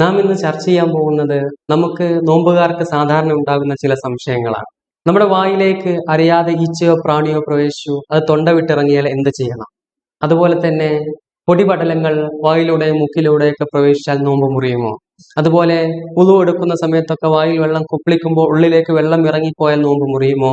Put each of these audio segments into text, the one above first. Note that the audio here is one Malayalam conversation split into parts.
നാം ഇന്ന് ചർച്ച ചെയ്യാൻ പോകുന്നത് നമുക്ക് നോമ്പുകാർക്ക് സാധാരണ ഉണ്ടാകുന്ന ചില സംശയങ്ങളാണ്. നമ്മുടെ വായിലേക്ക് അറിയാതെ ഈച്ചയോ പ്രാണിയോ പ്രവേശിച്ചു അത് തൊണ്ട വിട്ടിറങ്ങിയാൽ എന്ത് ചെയ്യണം? അതുപോലെ തന്നെ പൊടിപടലങ്ങൾ വായിലൂടെ മുക്കിലൂടെയൊക്കെ പ്രവേശിച്ചാൽ നോമ്പ് മുറിയുമോ? അതുപോലെ പുതു എടുക്കുന്ന സമയത്തൊക്കെ വായിൽ വെള്ളം കുപ്പിളിക്കുമ്പോൾ ഉള്ളിലേക്ക് വെള്ളം ഇറങ്ങിപ്പോയാൽ നോമ്പ് മുറിയുമോ?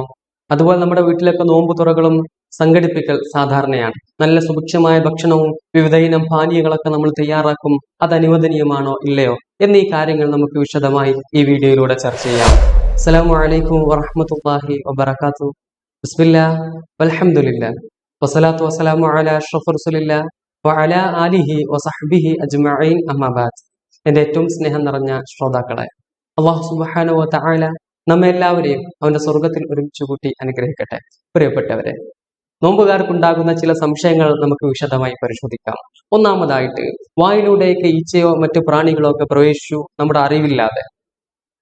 അതുപോലെ നമ്മുടെ വീട്ടിലൊക്കെ നോമ്പ് തുറകളും സംഘടിപ്പിക്കൽ സാധാരണയാണ്. നല്ല സുഭിക്ഷമായ ഭക്ഷണവും വിവിധ ഇനം പാനീയങ്ങളൊക്കെ നമ്മൾ തയ്യാറാക്കും. അത് അനുവദനീയമാണോ ഇല്ലയോ എന്നീ കാര്യങ്ങൾ നമുക്ക് വിശദമായി ഈ വീഡിയോയിലൂടെ ചർച്ച ചെയ്യാം. അസ്സലാമു അലൈക്കും വറഹ്മത്തുള്ളാഹി വബർക്കാത്തു ബിസ്മില്ലാ വൽഹംദുലില്ലാ. വസ്സലാത്തു വസ്സലാമു അലാ അഷ്റഫി റസൂലില്ലാ വഅലാ ആലിഹി വസഹ്ബിഹി അജ്മഈൻ. അമ്മാബാദ് എന്റെ ഏറ്റവും സ്നേഹം നിറഞ്ഞ ശ്രോതാക്കളെ അള്ളാഹു സുബ്ഹാനഹു വ തആല നമ്മെ എല്ലാവരെയും അവന്റെ സ്വർഗത്തിൽ ഒരുമിച്ച് കൂട്ടി അനുഗ്രഹിക്കട്ടെ. പ്രിയപ്പെട്ടവരെ നോമ്പുകാർക്കുണ്ടാകുന്ന ചില സംശയങ്ങൾ നമുക്ക് വിശദമായി പരിശോധിക്കാം. ഒന്നാമതായിട്ട് വായിലൂടെയൊക്കെ ഈച്ചയോ മറ്റു പ്രാണികളോ ഒക്കെ പ്രവേശിച്ചു നമ്മുടെ അറിവില്ലാതെ.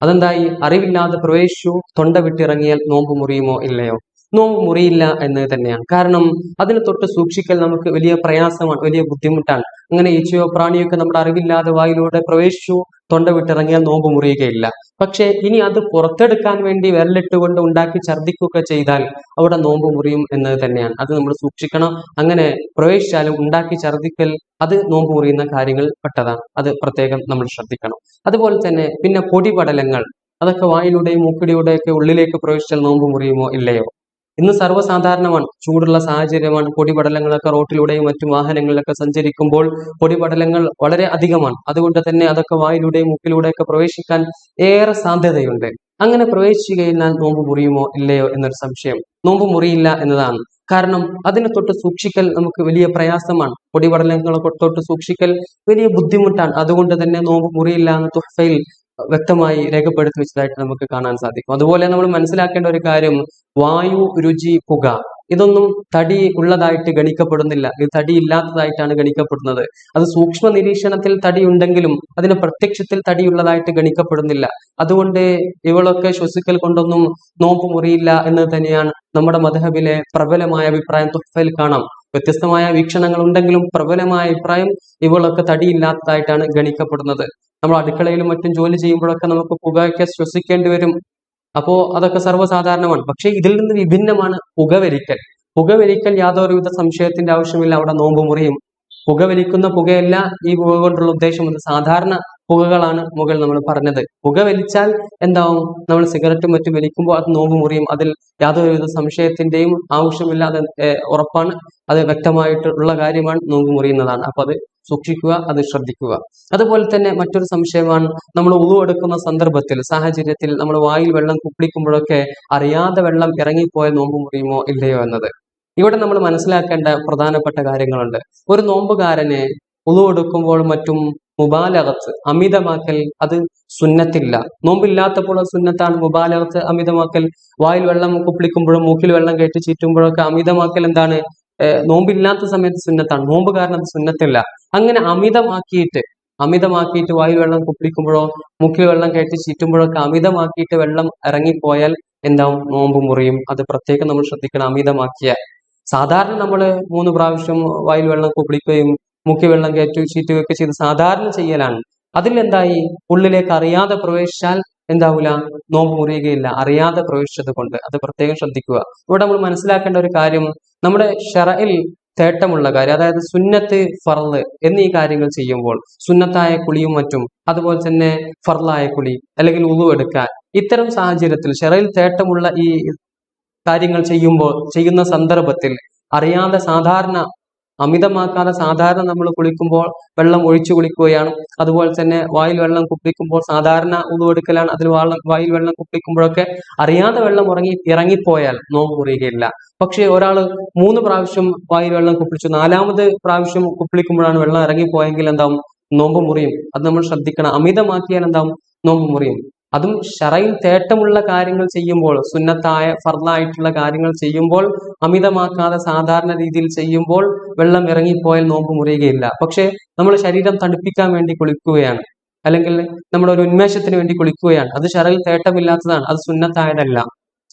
അതെന്തായി? അറിവില്ലാതെ പ്രവേശിച്ചു തൊണ്ട വിട്ടിറങ്ങിയാൽ നോമ്പ് മുറിയുമോ ഇല്ലയോ? നോമ്പ് മുറിയില്ല എന്നത് തന്നെയാണ്. കാരണം അതിനെ തൊട്ട് സൂക്ഷിക്കൽ നമുക്ക് വലിയ പ്രയാസമാണ് വലിയ ബുദ്ധിമുട്ടാണ്. അങ്ങനെ ഈച്ചയോ പ്രാണിയോ ഒക്കെ നമ്മുടെ അറിവില്ലാതെ വായിലൂടെ പ്രവേശിച്ചു തൊണ്ട വിട്ടിറങ്ങിയാൽ നോമ്പ് മുറിയുകയില്ല. പക്ഷേ ഇനി അത് പുറത്തെടുക്കാൻ വേണ്ടി വിരലിട്ടുകൊണ്ട് ഉണ്ടാക്കി ഛർദിക്കുകയൊക്കെ ചെയ്താൽ അവിടെ നോമ്പ് മുറിയും എന്നത് തന്നെയാണ്. അത് നമ്മൾ സൂക്ഷിക്കണം. അങ്ങനെ പ്രവേശിച്ചാലും ഉണ്ടാക്കി ഛർദ്ദിക്കൽ അത് നോമ്പ് മുറിയുന്ന കാര്യങ്ങൾ പെട്ടതാണ്. അത് പ്രത്യേകം നമ്മൾ ശ്രദ്ധിക്കണം. അതുപോലെ തന്നെ പിന്നെ പൊടിപടലങ്ങൾ അതൊക്കെ വായിലൂടെയും മൂക്കിലൂടെയൊക്കെ ഉള്ളിലേക്ക് പ്രവേശിച്ചാൽ നോമ്പ് മുറിയുമോ ഇല്ലയോ? ഇന്ന് സർവസാധാരണമാണ്. ചൂടുള്ള സാഹചര്യമാണ്. പൊടിപടലങ്ങളൊക്കെ റോട്ടിലൂടെയും മറ്റു വാഹനങ്ങളിലൊക്കെ സഞ്ചരിക്കുമ്പോൾ പൊടിപടലങ്ങൾ വളരെ അധികമാണ്. അതുകൊണ്ട് തന്നെ അതൊക്കെ വായിലൂടെയും മുക്കിലൂടെയൊക്കെ പ്രവേശിക്കാൻ ഏറെ സാധ്യതയുണ്ട്. അങ്ങനെ പ്രവേശിച്ചു കഴിഞ്ഞാൽ നോമ്പ് മുറിയുമോ ഇല്ലയോ എന്നൊരു സംശയം. നോമ്പ് മുറിയില്ല എന്നതാണ്. കാരണം അതിനെ തൊട്ട് സൂക്ഷിക്കൽ നമുക്ക് വലിയ പ്രയാസമാണ്. പൊടിപടലങ്ങളെ തൊട്ട് സൂക്ഷിക്കൽ വലിയ ബുദ്ധിമുട്ടാണ്. അതുകൊണ്ട് തന്നെ നോമ്പ് മുറിയില്ല എന്ന് തുഹഫയിൽ വ്യക്തമായി രേഖപ്പെടുത്തി വെച്ചതായിട്ട് നമുക്ക് കാണാൻ സാധിക്കും. അതുപോലെ നമ്മൾ മനസ്സിലാക്കേണ്ട ഒരു കാര്യം വായു രുചി പുക ഇതൊന്നും തടി ഉള്ളതായിട്ട് ഗണിക്കപ്പെടുന്നില്ല. ഇത് തടി ഇല്ലാത്തതായിട്ടാണ് ഗണിക്കപ്പെടുന്നത്. അത് സൂക്ഷ്മ നിരീക്ഷണത്തിൽ തടി ഉണ്ടെങ്കിലും അതിന് പ്രത്യക്ഷത്തിൽ തടിയുള്ളതായിട്ട് ഗണിക്കപ്പെടുന്നില്ല. അതുകൊണ്ട് ഇവളൊക്കെ ശ്വസിക്കൽ കൊണ്ടൊന്നും നോമ്പ് മുറിയില്ല എന്ന് തന്നെയാണ് നമ്മുടെ മധഹബിലെ പ്രബലമായ അഭിപ്രായം തുഫയിൽ കാണാം. വ്യത്യസ്തമായ വീക്ഷണങ്ങൾ ഉണ്ടെങ്കിലും പ്രബലമായ അഭിപ്രായം ഇവളൊക്കെ തടിയില്ലാത്തതായിട്ടാണ് ഗണിക്കപ്പെടുന്നത്. നമ്മൾ അടുക്കളയിലും മറ്റും ജോലി ചെയ്യുമ്പോഴൊക്കെ നമുക്ക് പുകയൊക്കെ ശ്വസിക്കേണ്ടി വരും. അപ്പോ അതൊക്കെ സർവസാധാരണമാണ്. പക്ഷേ ഇതിൽ നിന്ന് വിഭിന്നമാണ് പുകവലിക്കൽ. പുകവലിക്കൽ യാതൊരുവിധ സംശയത്തിന്റെ ആവശ്യമില്ല. അവിടെ നോമ്പ് മുറിയും പുകവലിക്കുന്ന പുകയല്ല ഈ പുക കൊണ്ടുള്ള ഉദ്ദേശം സാധാരണ പുകകളാണ് മുകൾ നമ്മൾ പറഞ്ഞത്. പുക വലിച്ചാൽ എന്താവും? നമ്മൾ സിഗരറ്റും മറ്റും വലിക്കുമ്പോൾ അത് നോമ്പ് മുറിയും. അതിൽ യാതൊരുവിധ സംശയത്തിന്റെയും ആവശ്യമില്ലാതെ ഉറപ്പാണ്. അത് വ്യക്തമായിട്ടുള്ള കാര്യമാണ് നോമ്പ് മുറിയുന്നതാണ്. അപ്പൊ അത് സൂക്ഷിക്കുക അത് ശ്രദ്ധിക്കുക. അതുപോലെ തന്നെ മറ്റൊരു സംശയമാണ് നമ്മൾ ഉളുവെടുക്കുന്ന സന്ദർഭത്തിൽ സാഹചര്യത്തിൽ നമ്മൾ വായിൽ വെള്ളം കുപ്പിളിക്കുമ്പോഴൊക്കെ അറിയാതെ വെള്ളം ഇറങ്ങിപ്പോയ നോമ്പ് മുറിയുമോ ഇല്ലയോ എന്നത്. ഇവിടെ നമ്മൾ മനസ്സിലാക്കേണ്ട പ്രധാനപ്പെട്ട കാര്യങ്ങളുണ്ട്. ഒരു നോമ്പുകാരനെ ഉളുവെടുക്കുമ്പോൾ മറ്റും മുബാലകത്ത് അമിതമാക്കൽ അത് സുന്നത്തില്ല. നോമ്പില്ലാത്തപ്പോൾ സുന്നത്താണ്. മുബാലകത്ത് അമിതമാക്കൽ വായിൽ വെള്ളം കുപ്പിളിക്കുമ്പോഴും മൂക്കിൽ വെള്ളം കയറ്റി ചീറ്റുമ്പോഴൊക്കെ അമിതമാക്കൽ എന്താണ്? നോമ്പില്ലാത്ത സമയത്ത് സുന്നത്താണ്. നോമ്പ് കാരണം സുന്നത്തില്ല. അങ്ങനെ അമിതമാക്കിയിട്ട് അമിതമാക്കിയിട്ട് വായിൽ വെള്ളം കുപ്പിളിക്കുമ്പോഴോ മുക്കിൽ വെള്ളം കയറ്റി ചീറ്റുമ്പോഴൊക്കെ അമിതമാക്കിയിട്ട് വെള്ളം ഇറങ്ങിപ്പോയാൽ എന്താവും? നോമ്പ് മുറിയും. അത് പ്രത്യേകം നമ്മൾ ശ്രദ്ധിക്കണം. അമിതമാക്കിയ സാധാരണ നമ്മൾ മൂന്ന് പ്രാവശ്യം വായിൽ വെള്ളം കുപ്പിളിക്കുകയും മുക്കി വെള്ളം കയറ്റി ചീറ്റുകയൊക്കെ ചെയ്ത് സാധാരണ ചെയ്യലാണ്. അതിൽ എന്തായി ഉള്ളിലേക്ക് അറിയാതെ പ്രവേശിച്ചാൽ എന്താവൂല? നോമ്പ് മുറിയുകയില്ല. അറിയാതെ പ്രവേശിച്ചത് കൊണ്ട്. അത് പ്രത്യേകം ശ്രദ്ധിക്കുക. ഇവിടെ നമ്മൾ മനസ്സിലാക്കേണ്ട ഒരു കാര്യം നമ്മുടെ ഷറയിൽ തേട്ടമുള്ള കാര്യം അതായത് സുന്നത്ത് ഫർൾ എന്നീ കാര്യങ്ങൾ ചെയ്യുമ്പോൾ സുന്നത്തായ കുളിയും മറ്റും അതുപോലെ തന്നെ ഫർളായ കുളി അല്ലെങ്കിൽ ഉളുവെടുക്കാൻ ഇത്തരം സാഹചര്യത്തിൽ ഷെറയിൽ തേട്ടമുള്ള ഈ കാര്യങ്ങൾ ചെയ്യുമ്പോൾ ചെയ്യുന്ന സന്ദർഭത്തിൽ അറിയാതെ സാധാരണ അമിതമാക്കാതെ സാധാരണ നമ്മൾ കുളിക്കുമ്പോൾ വെള്ളം ഒഴിച്ചു കുളിക്കുകയാണ്. അതുപോലെ തന്നെ വായിൽ വെള്ളം കുപ്പിക്കുമ്പോൾ സാധാരണ ഉതുവെടുക്കലാണ് അതിൽ വെള്ളം വായിൽ വെള്ളം കുപ്പിക്കുമ്പോഴൊക്കെ അറിയാതെ വെള്ളം ഉറങ്ങി ഇറങ്ങിപ്പോയാൽ നോമ്പ് മുറിയുകയില്ല. പക്ഷേ ഒരാൾ മൂന്ന് പ്രാവശ്യം വായിൽ വെള്ളം കുപ്പിച്ചു നാലാമത് പ്രാവശ്യം കുപ്പിളിക്കുമ്പോഴാണ് വെള്ളം ഇറങ്ങിപ്പോയെങ്കിൽ എന്താവും? നോമ്പ് മുറിയും. അത് നമ്മൾ ശ്രദ്ധിക്കണം. അമിതമാക്കിയാൽ എന്താവും? നോമ്പ് മുറിയും. അതും ഷറയിൽ തേട്ടമുള്ള കാര്യങ്ങൾ ചെയ്യുമ്പോൾ സുന്നത്തായ ഫർദായിട്ടുള്ള കാര്യങ്ങൾ ചെയ്യുമ്പോൾ അമിതമാക്കാതെ സാധാരണ രീതിയിൽ ചെയ്യുമ്പോൾ വെള്ളം ഇറങ്ങിപ്പോയാൽ നോമ്പ് മുറിയുകയില്ല. പക്ഷേ നമ്മൾ ശരീരം തണുപ്പിക്കാൻ വേണ്ടി കുളിക്കുകയാണ്. അല്ലെങ്കിൽ നമ്മുടെ ഒരു ഉന്മേഷത്തിന് വേണ്ടി കുളിക്കുകയാണ്. അത് ഷറയിൽ തേട്ടമില്ലാത്തതാണ്. അത് സുന്നത്തായതല്ല.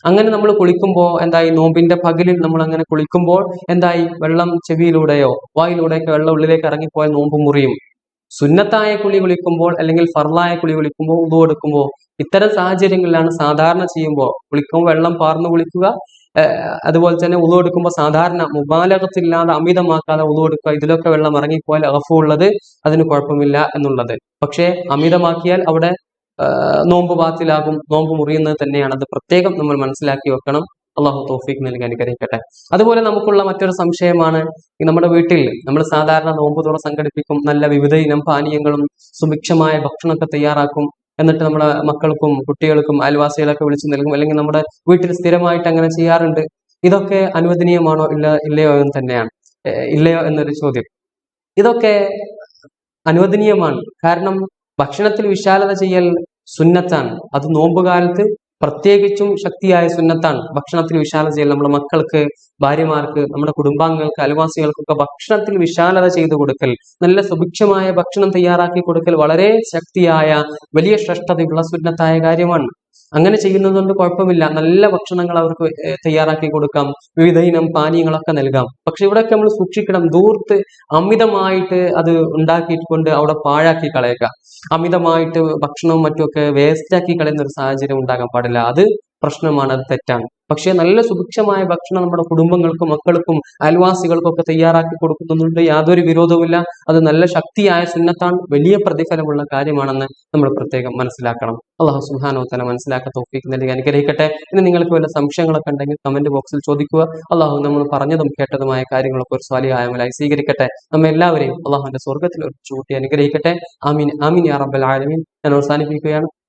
അങ്ങനെ നമ്മൾ കുളിക്കുമ്പോൾ എന്തായി? നോമ്പിന്റെ പകലിൽ നമ്മൾ അങ്ങനെ കുളിക്കുമ്പോൾ എന്തായി? വെള്ളം ചെവിയിലൂടെയോ വായിലൂടെയൊക്കെ വെള്ളം ഉള്ളിലേക്ക് ഇറങ്ങിപ്പോയാൽ നോമ്പ് മുറിയും. സുന്നത്തായ കുളി കുളിക്കുമ്പോൾ അല്ലെങ്കിൽ ഫർലായ കുളി കുളിക്കുമ്പോൾ ഉതു കൊടുക്കുമ്പോൾ ഇത്തരം സാഹചര്യങ്ങളിലാണ് സാധാരണ ചെയ്യുമ്പോൾ കുളിക്കുമ്പോൾ വെള്ളം പാർന്നു കുളിക്കുക അതുപോലെ തന്നെ ഉളു എടുക്കുമ്പോൾ സാധാരണ മുബാലകത്തില്ലാതെ അമിതമാക്കാതെ ഉളു എടുക്കുക ഇതിലൊക്കെ വെള്ളം ഇറങ്ങിപ്പോയാൽ അകഫുള്ളത് അതിന് കുഴപ്പമില്ല എന്നുള്ളത്. പക്ഷേ അമിതമാക്കിയാൽ അവിടെ നോമ്പ് ബാത്തിലാകും നോമ്പ് മുറിയുന്നത് തന്നെയാണ്. അത് പ്രത്യേകം നമ്മൾ മനസ്സിലാക്കി വെക്കണം. അള്ളാഹു തോഫീക്ക് നൽകി അനുഗ്രഹിക്കട്ടെ. അതുപോലെ നമുക്കുള്ള മറ്റൊരു സംശയമാണ് നമ്മുടെ വീട്ടിൽ നമ്മൾ സാധാരണ നോമ്പ് തുറ സംഘടിപ്പിക്കും നല്ല വിവിധ ഇനം പാനീയങ്ങളും സുഭിക്ഷമായ ഭക്ഷണമൊക്കെ തയ്യാറാക്കും. എന്നിട്ട് നമ്മുടെ മക്കൾക്കും കുട്ടികൾക്കും അയൽവാസികളൊക്കെ വിളിച്ചു നൽകും. അല്ലെങ്കിൽ നമ്മുടെ വീട്ടിൽ സ്ഥിരമായിട്ട് അങ്ങനെ ചെയ്യാറുണ്ട്. ഇതൊക്കെ അനുവദനീയമാണോ ഇല്ല ഇല്ലയോ എന്ന് തന്നെയാണ്. ഇല്ലയോ എന്നൊരു ചോദ്യം. ഇതൊക്കെ അനുവദനീയമാണ്. കാരണം ഭക്ഷണത്തിൽ വിശാലത ചെയ്യൽ സുന്നത്താണ്. അത് നോമ്പുകാലത്ത് പ്രത്യേകിച്ചും ശക്തിയായ സുന്നത്താണ്. ഭക്ഷണത്തിൽ വിശാലത ചെയ്യൽ. നമ്മുടെ മക്കൾക്ക് ഭാര്യമാർക്ക് നമ്മുടെ കുടുംബാംഗങ്ങൾക്ക് അലവാസികൾക്കൊക്കെ ഭക്ഷണത്തിൽ വിശാലത ചെയ്തു കൊടുക്കൽ. നല്ല സുഭിക്ഷമായ ഭക്ഷണം തയ്യാറാക്കി കൊടുക്കൽ വളരെ ശക്തിയായ വലിയ ശ്രേഷ്ഠതയുള്ള സുന്നത്തായ കാര്യമാണ്. അങ്ങനെ ചെയ്യുന്നത് കൊണ്ട് കുഴപ്പമില്ല. നല്ല ഭക്ഷണങ്ങൾ അവർക്ക് തയ്യാറാക്കി കൊടുക്കാം. വിവിധ ഇനം പാനീയങ്ങളൊക്കെ നൽകാം. പക്ഷെ ഇവിടെയൊക്കെ നമ്മൾ സൂക്ഷിക്കണം. ദൂർത്ത് അമിതമായിട്ട് അത് ഉണ്ടാക്കിക്കൊണ്ട് അവിടെ പാഴാക്കി കളയുക. അമിതമായിട്ട് ഭക്ഷണവും മറ്റുമൊക്കെ വേസ്റ്റാക്കി കളയുന്ന ഒരു സാഹചര്യം ഉണ്ടാകാൻ പാടില്ല. അത് പ്രശ്നമാണ്. അത് തെറ്റാണ്. പക്ഷേ നല്ല സുഭിക്ഷമായ ഭക്ഷണം നമ്മുടെ കുടുംബങ്ങൾക്കും മക്കൾക്കും അയൽവാസികൾക്കും ഒക്കെ തയ്യാറാക്കി കൊടുക്കുന്നുണ്ട്. യാതൊരു വിരോധവുമില്ല. അത് നല്ല ശക്തിയായ സുന്നത്താണ്. വലിയ പ്രതിഫലമുള്ള കാര്യമാണെന്ന് നമ്മൾ പ്രത്യേകം മനസ്സിലാക്കണം. അള്ളാഹു സുഹാനോ തന്നെ മനസ്സിലാക്കാൻ തോഫിക്ക് നൽകി. അനുഗ്രഹിക്കട്ടെ. ഇനി നിങ്ങൾക്ക് വല്ല സംശയങ്ങളൊക്കെ ഉണ്ടെങ്കിൽ കമന്റ് ബോക്സിൽ ചോദിക്കുക. അള്ളാഹു നമ്മൾ പറഞ്ഞതും കേട്ടതുമായ കാര്യങ്ങളൊക്കെ ഒരു സ്വാലിഹായമലായി സ്വീകരിക്കട്ടെ. നമ്മെ എല്ലാവരെയും അള്ളാഹുവിന്റെ സ്വർഗത്തിൽ ഒരു ചൂട്ടി അനുഗ്രഹിക്കട്ടെ. ആമീൻ. ആമീൻ യാ റബ്ബൽ ആലമീൻ. ഞാൻ അവസാനിപ്പിക്കുകയാണ്.